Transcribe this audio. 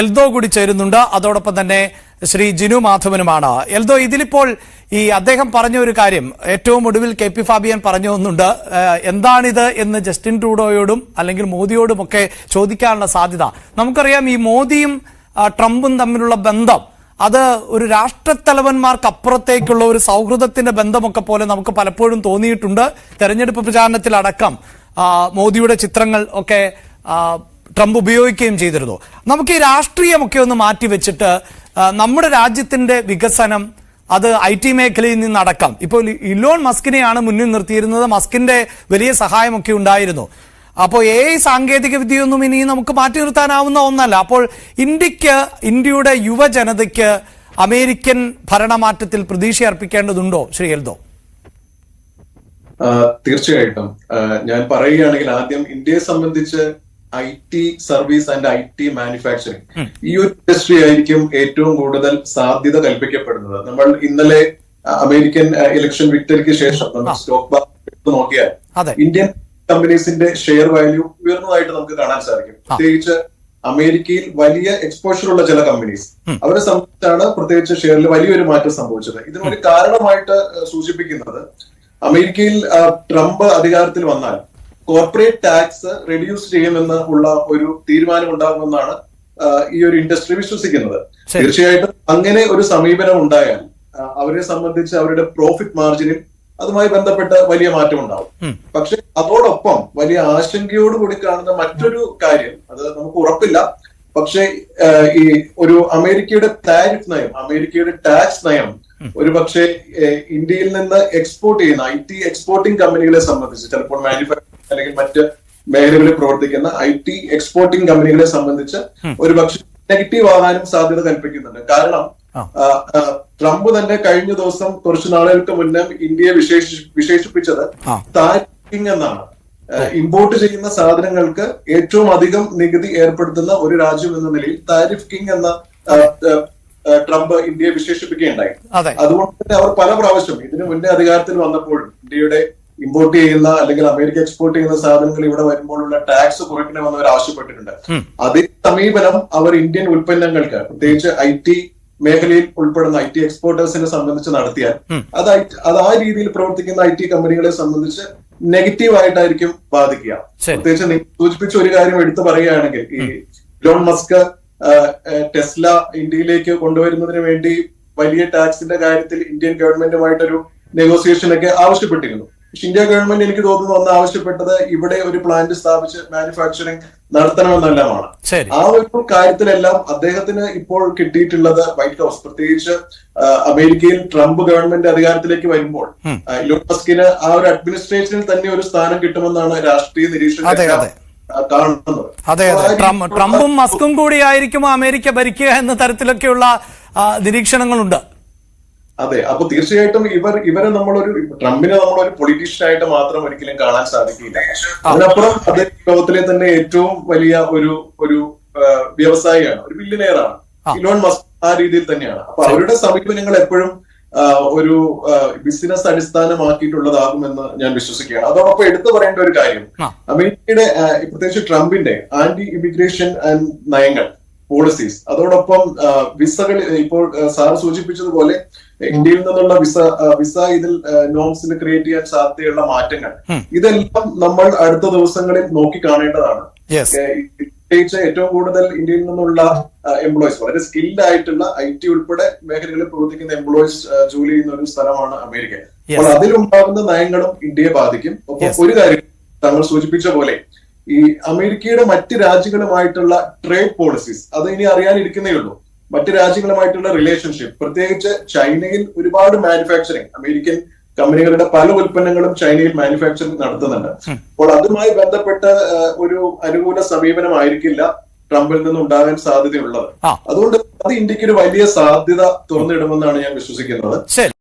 എൽദോ കൂടി ചേരുന്നുണ്ട്. അതോടൊപ്പം തന്നെ ശ്രീ ജിനു മാധവനുമാണ്. എൽദോ ഇതിലിപ്പോൾ ഈ അദ്ദേഹം പറഞ്ഞ ഒരു കാര്യം ഏറ്റവും ഒടുവിൽ കെ പി ഫാബിയൻ പറഞ്ഞു ഒന്നുണ്ട് എന്താണിത് എന്ന് ജസ്റ്റിൻ ട്രൂഡോയോടും അല്ലെങ്കിൽ മോദിയോടും ഒക്കെ ചോദിക്കാനുള്ള സാധ്യത. നമുക്കറിയാം ഈ മോദിയും ട്രംപും തമ്മിലുള്ള ബന്ധം അത് ഒരു രാഷ്ട്രത്തലവന്മാർക്കപ്പുറത്തേക്കുള്ള ഒരു സൗഹൃദത്തിന്റെ ബന്ധമൊക്കെ പോലെ നമുക്ക് പലപ്പോഴും തോന്നിയിട്ടുണ്ട്. തെരഞ്ഞെടുപ്പ് പ്രചാരണത്തിലടക്കം മോദിയുടെ ചിത്രങ്ങൾ ഒക്കെ ട്രംപ് ഉപയോഗിക്കുകയും ചെയ്തിരുന്നു. നമുക്ക് ഈ രാഷ്ട്രീയമൊക്കെ ഒന്ന് മാറ്റിവെച്ചിട്ട് നമ്മുടെ രാജ്യത്തിന്റെ വികസനം അത് ഐ ടി മേഖലയിൽ നിന്നടക്കം ഇപ്പോൾ ഇലോൺ മസ്കിനെയാണ് മുന്നിൽ നിർത്തിയിരുന്നത്. മസ്കിന്റെ വലിയ സഹായമൊക്കെ ഉണ്ടായിരുന്നു. അപ്പോൾ എ ഐ സാങ്കേതിക വിദ്യയൊന്നും ഇനി നമുക്ക് മാറ്റി നിർത്താനാവുന്ന ഒന്നല്ല. അപ്പോൾ ഇന്ത്യയ്ക്ക് ഇന്ത്യയുടെ യുവജനതയ്ക്ക് അമേരിക്കൻ ഭരണമാറ്റത്തിൽ പ്രതീക്ഷ അർപ്പിക്കേണ്ടതുണ്ടോ ശ്രീ എൽദോ? തീർച്ചയായിട്ടും. ഞാൻ പറയുകയാണെങ്കിൽ ആദ്യം ഇന്ത്യയെ സംബന്ധിച്ച് I T service and I T manufacturing. ഈ ഒരു ഇൻഡസ്ട്രി ആയിരിക്കും ഏറ്റവും കൂടുതൽ സാധ്യത കൽപ്പിക്കപ്പെടുന്നത്. നമ്മൾ ഇന്നലെ അമേരിക്കൻ ഇലക്ഷൻ വിക്ടറിക്ക് ശേഷം നമ്മൾ സ്റ്റോക്ക് മാർക്കറ്റ് എടുത്ത് നോക്കിയാൽ. ഇന്ത്യൻ കമ്പനീസിന്റെ ഷെയർ വാല്യൂ ഉയർന്നതായിട്ട് നമുക്ക് കാണാൻ സാധിക്കും. പ്രത്യേകിച്ച് അമേരിക്കയിൽ വലിയ എക്സ്പോഷർ ഉള്ള ചില കമ്പനീസ് അവരെ സംബന്ധിച്ചാണ് പ്രത്യേകിച്ച് ഷെയറിൽ വലിയൊരു മാറ്റം സംഭവിച്ചത്. ഇതിനൊരു കാരണമായിട്ട് സൂചിപ്പിക്കുന്നത് അമേരിക്കയിൽ ട്രംപ് അധികാരത്തിൽ വന്നാൽ കോർപ്പറേറ്റ് ടാക്സ് റെഡ്യൂസ് ചെയ്യുമെന്ന് ഉള്ള ഒരു തീരുമാനം ഉണ്ടാകുമെന്നാണ് ഈ ഒരു ഇൻഡസ്ട്രി വിശ്വസിക്കുന്നത്. തീർച്ചയായിട്ടും അങ്ങനെ ഒരു സമീപനം ഉണ്ടായാൽ അവരെ സംബന്ധിച്ച് അവരുടെ പ്രോഫിറ്റ് മാർജിനിൽ അതുമായി ബന്ധപ്പെട്ട വലിയ മാറ്റം ഉണ്ടാവും. പക്ഷെ അതോടൊപ്പം വലിയ ആശങ്കയോടുകൂടി കാണുന്ന മറ്റൊരു കാര്യം അത് നമുക്ക് ഉറപ്പില്ല. പക്ഷെ ഈ ഒരു അമേരിക്കയുടെ താരിഫ് നയം അമേരിക്കയുടെ ടാക്സ് നയം ഒരു പക്ഷേ ഇന്ത്യയിൽ നിന്ന് എക്സ്പോർട്ട് ചെയ്യുന്ന ഐ ടി എക്സ്പോർട്ടിംഗ് കമ്പനികളെ സംബന്ധിച്ച് ചിലപ്പോൾ മാനുഫാക്ചറിംഗ് അല്ലെങ്കിൽ മറ്റ് മേഖലകളിൽ പ്രവർത്തിക്കുന്ന ഐ ടി എക്സ്പോർട്ടിംഗ് കമ്പനികളെ സംബന്ധിച്ച് ഒരു പക്ഷെ നെഗറ്റീവ് ആകാനും സാധ്യത കൽപ്പിക്കുന്നുണ്ട്. കാരണം ട്രംപ് തന്നെ കഴിഞ്ഞ ദിവസം കുറച്ചു നാളുകൾക്ക് മുന്നേ ഇന്ത്യയെ വിശേഷി വിശേഷിപ്പിച്ചത് താരിങ് എന്നാണ്. ഇമ്പോർട്ട് ചെയ്യുന്ന സാധനങ്ങൾക്ക് ഏറ്റവും അധികം നികുതി ഏർപ്പെടുത്തുന്ന ഒരു രാജ്യം എന്ന നിലയിൽ താരിഫ് കിങ് എന്ന ട്രംപ് ഇന്ത്യയെ വിശേഷിപ്പിക്കുകയുണ്ടായി. അതുകൊണ്ട് തന്നെ അവർ പല പ്രാവശ്യം ഇതിനു മുന്നേ അധികാരത്തിൽ വന്നപ്പോഴും ഇന്ത്യയുടെ ഇമ്പോർട്ട് ചെയ്യുന്ന അല്ലെങ്കിൽ അമേരിക്ക എക്സ്പോർട്ട് ചെയ്യുന്ന സാധനങ്ങൾ ഇവിടെ വരുമ്പോഴുള്ള ടാക്സ് കുറയ്ക്കണമെന്ന് അവർ ആവശ്യപ്പെട്ടിട്ടുണ്ട്. അതേ സമീപനം അവർ ഇന്ത്യൻ ഉൽപ്പന്നങ്ങൾക്ക് പ്രത്യേകിച്ച് ഐ ടി മേഖലയിൽ ഉൾപ്പെടുന്ന ഐ ടി എക്സ്പോർട്ടേഴ്സിനെ സംബന്ധിച്ച് നടത്തിയാൽ അത് അത് ആ രീതിയിൽ പ്രവർത്തിക്കുന്ന ഐ ടി കമ്പനികളെ സംബന്ധിച്ച് നെഗറ്റീവ് ആയിട്ടായിരിക്കും ബാധിക്കുക. പ്രത്യേകിച്ച് സൂചിപ്പിച്ച ഒരു കാര്യം എടുത്തു പറയുകയാണെങ്കിൽ ഈ ലോൺ മസ്ക് ടെസ്ല ഇന്ത്യയിലേക്ക് കൊണ്ടുവരുന്നതിന് വേണ്ടി വലിയ ടാക്സിന്റെ കാര്യത്തിൽ ഇന്ത്യൻ ഗവൺമെന്റുമായിട്ടൊരു നെഗോസിയേഷൻ ഒക്കെ ആവശ്യപ്പെട്ടിരുന്നു. ഇന്ത്യ ഗവൺമെന്റ് എനിക്ക് തോന്നുന്നു അന്ന് ആവശ്യപ്പെട്ടത് ഇവിടെ ഒരു പ്ലാന്റ് സ്ഥാപിച്ച് മാനുഫാക്ചറിങ് നടത്തണമെന്നെല്ലാമാണ്. ആ ഒരു കാര്യത്തിലെല്ലാം അദ്ദേഹത്തിന് ഇപ്പോൾ കിട്ടിയിട്ടുള്ളത് വൈറ്റ് ഹൗസ് പ്രത്യേകിച്ച് അമേരിക്കയിൽ ട്രംപ് ഗവൺമെന്റ് അധികാരത്തിലേക്ക് വരുമ്പോൾ ഇലോൺ മസ്കിന് ആ ഒരു അഡ്മിനിസ്ട്രേഷനിൽ തന്നെ ഒരു സ്ഥാനം കിട്ടുമെന്നാണ് രാഷ്ട്രീയ നിരീക്ഷകർ അതെ. അതെ. ട്രംപും മസ്കും കൂടി ആയിരിക്കും അമേരിക്ക ഭരിക്കുക എന്ന തരത്തിലൊക്കെയുള്ള നിരീക്ഷണങ്ങളുണ്ട്? അതെ അപ്പൊ തീർച്ചയായിട്ടും ഇവർ ഇവരെ നമ്മളൊരു ട്രംപിനെ നമ്മളൊരു പൊളിറ്റീഷ്യൻ ആയിട്ട് മാത്രം ഒരിക്കലും കാണാൻ സാധിക്കില്ല. അതിനപ്പുറം അദ്ദേഹം ലോകത്തിലെ തന്നെ ഏറ്റവും വലിയ ഒരു ഒരു വ്യവസായിയാണ് ഒരു ബില്ലിനെയറാണ് ഇലോൺ മസ്ക് ആ രീതിയിൽ തന്നെയാണ്. അപ്പൊ അവരുടെ സമീപനങ്ങൾ എപ്പോഴും ഒരു ബിസിനസ് അടിസ്ഥാനമാക്കിയിട്ടുള്ളതാകുമെന്ന് ഞാൻ വിശ്വസിക്കുകയാണ്. അതോടൊപ്പം എടുത്തു പറയേണ്ട ഒരു കാര്യം. അമേരിക്കയുടെ പ്രത്യേകിച്ച് ട്രംപിന്റെ ആന്റി ഇമിഗ്രേഷൻ ആൻഡ് നയങ്ങൾ പോളിസീസ് അതോടൊപ്പം വിസകൾ ഇപ്പോൾ സാർ സൂചിപ്പിച്ചതുപോലെ ഇന്ത്യയിൽ നിന്നുള്ള വിസ വിസ ഇതിൽ നോംസിൽ ക്രിയേറ്റ് ചെയ്യാൻ സാധ്യതയുള്ള മാറ്റങ്ങൾ. ഇതെല്ലാം നമ്മൾ അടുത്ത ദിവസങ്ങളിൽ നോക്കി കാണേണ്ടതാണ്. പ്രത്യേകിച്ച് ഏറ്റവും കൂടുതൽ ഇന്ത്യയിൽ നിന്നുള്ള എംപ്ലോയീസ് വളരെ സ്കിൽഡ് ആയിട്ടുള്ള ഐ ടി ഉൾപ്പെടെ മേഖലകളിൽ പ്രവർത്തിക്കുന്ന എംപ്ലോയീസ് ജോലി ചെയ്യുന്ന ഒരു സ്ഥലമാണ് അമേരിക്ക. അപ്പോൾ അതിലുണ്ടാകുന്ന നയങ്ങളും ഇന്ത്യയെ ബാധിക്കും. ഒപ്പം ഒരു കാര്യം താങ്കൾ സൂചിപ്പിച്ച പോലെ ഈ അമേരിക്കയുടെ മറ്റ് രാജ്യങ്ങളുമായിട്ടുള്ള ട്രേഡ് പോളിസീസ് അത് ഇനി അറിയാനിരിക്കുന്നേ ഉള്ളൂ. മറ്റ് രാജ്യങ്ങളുമായിട്ടുള്ള റിലേഷൻഷിപ്പ് പ്രത്യേകിച്ച് ചൈനയിൽ ഒരുപാട് മാനുഫാക്ചറിങ് അമേരിക്കൻ കമ്പനികളുടെ പല ഉൽപ്പന്നങ്ങളും ചൈനയിൽ മാനുഫാക്ചറിങ് നടത്തുന്നുണ്ട്. അപ്പോൾ അതുമായി ബന്ധപ്പെട്ട ഒരു അനുകൂല സമീപനമായിരിക്കില്ല ട്രംപിൽ നിന്ന് ഉണ്ടാകാൻ സാധ്യതയുള്ളത് അതുകൊണ്ട് അത് ഇന്ത്യയ്ക്ക് ഒരു വലിയ സാധ്യത തുറന്നിടുമെന്നാണ് ഞാൻ വിശ്വസിക്കുന്നത്.